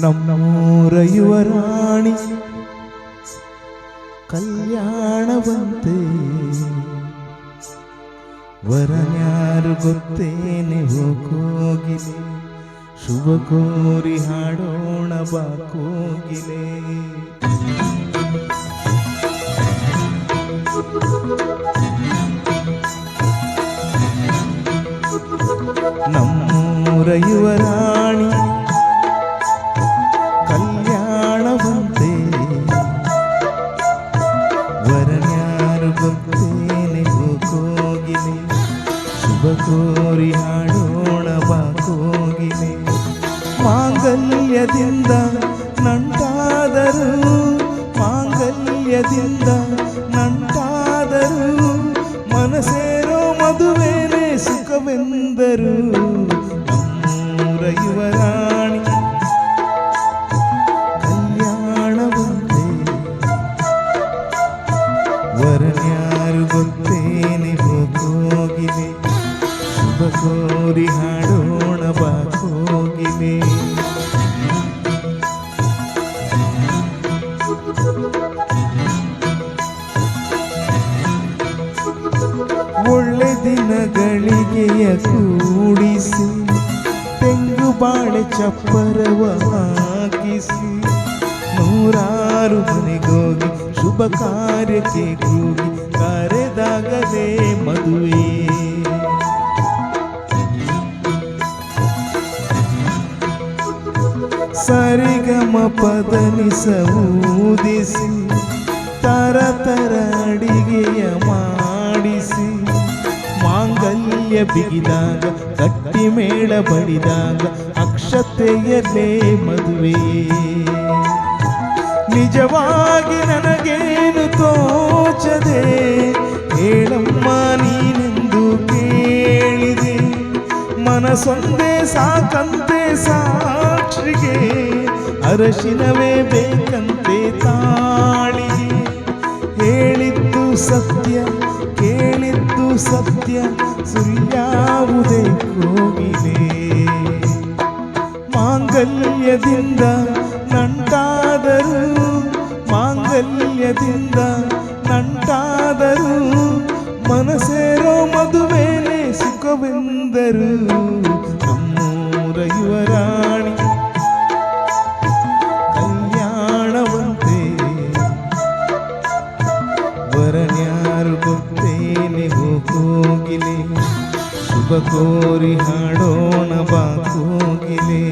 ನಮ್ಮೂರ ಯುವರಾಣಿ ಕಲ್ಯಾಣವಂತೆ. ವರನ್ಯಾರು ಗೊತ್ತೇನೆ ಹೋಗೋಗಿಲೆ ಶುಭ ಕೋರಿ ಹಾಡೋಣ ಬಾಕೋಗಿಲೆ ನಮ್ಮೂರ ಯುವರಾಣಿ ವರನ್ಯಾರು ಗೊತ್ತೇನೆ? ಹೋಗೋಗಿಲೆ ಶುಭ ಕೋರಿ ಹಾಡೋಣ ಬಾಕೋಗಿಲೆ ಮಾಂಗಲ್ಯದಿಂದ ನಂಟಾದರೂ ಮಾಂಗಲ್ಯದಿಂದ ನಂಟಾದರೂ ಮನಸೇರೋ ಮದುವೆನೇ ಸುಖವೆಂದರು ಹೋಗೋಗಿಲೆ ಶುಭ ಕೋರಿ ಹಾಡೋಣ ಬಾಕೋಗಿಲೆ ಒಳ್ಳೆ ದಿನಗಳಿಗೆಯ ಕೂಡಿಸಿ, ತೆಂಗು ಬಾಳೆ ಚಪ್ಪರವ ಹಾಕಿಸಿ. ನೂರಾರು ಮನೆಗೋಗಿ ಶುಭ ಕಾರ್ಯಕ್ಕೆ ಕೂಗಿ ಕರೆದಾಗಲೇ ಸರಿಗಮ ತರ ತರ ಅಡಿಗೆಯ ಮಾಡಿಸಿ, ಮಾಂಗಲ್ಯ ಬಿಗಿದಾಗ ಕಟ್ಟಿ ಮೇಳ ಬಡಿದಾಗ, ಅಕ್ಷತೆಯಲ್ಲೇ ಮದುವೆ. ನಿಜವಾಗಿ ನನಗೇನು ತೋಚದೆ, ಹೇಳಮ್ಮ ನೀನೆಂದು ಕೇಳಿದೆ ಮನಸೊಂದೇ ಸಾಕಂತೆ ಸಾಕ್ಷಿಗೆ ಅರಶಿನವೇ ಬೇಕಂತೆ ತಾಳಿ. ಹೇಳಿದ್ದು ಸತ್ಯ, ಕೇಳಿದ್ದು ಸತ್ಯ, ಸುಳ್ಯಾವುದೇ ಕೋಗಿಲೆ ಮಾಂಗಲ್ಯದಿಂದ ನಂಟಾದರು ಮಾಂಗಲ್ಯದಿಂದ ನಂಟಾದರು, ಮನಸೇರೋ ಮದುವೆನೇ ಸುಖವೆಂದರು. ಪರನ್ಯಾರು ಗೊತ್ತೇನೆ ಹೋಗಿಲೆ ಶುಭ ಕೋರಿ ಹಾಡೋಣ ಬಾಕೋಗಿಲೆ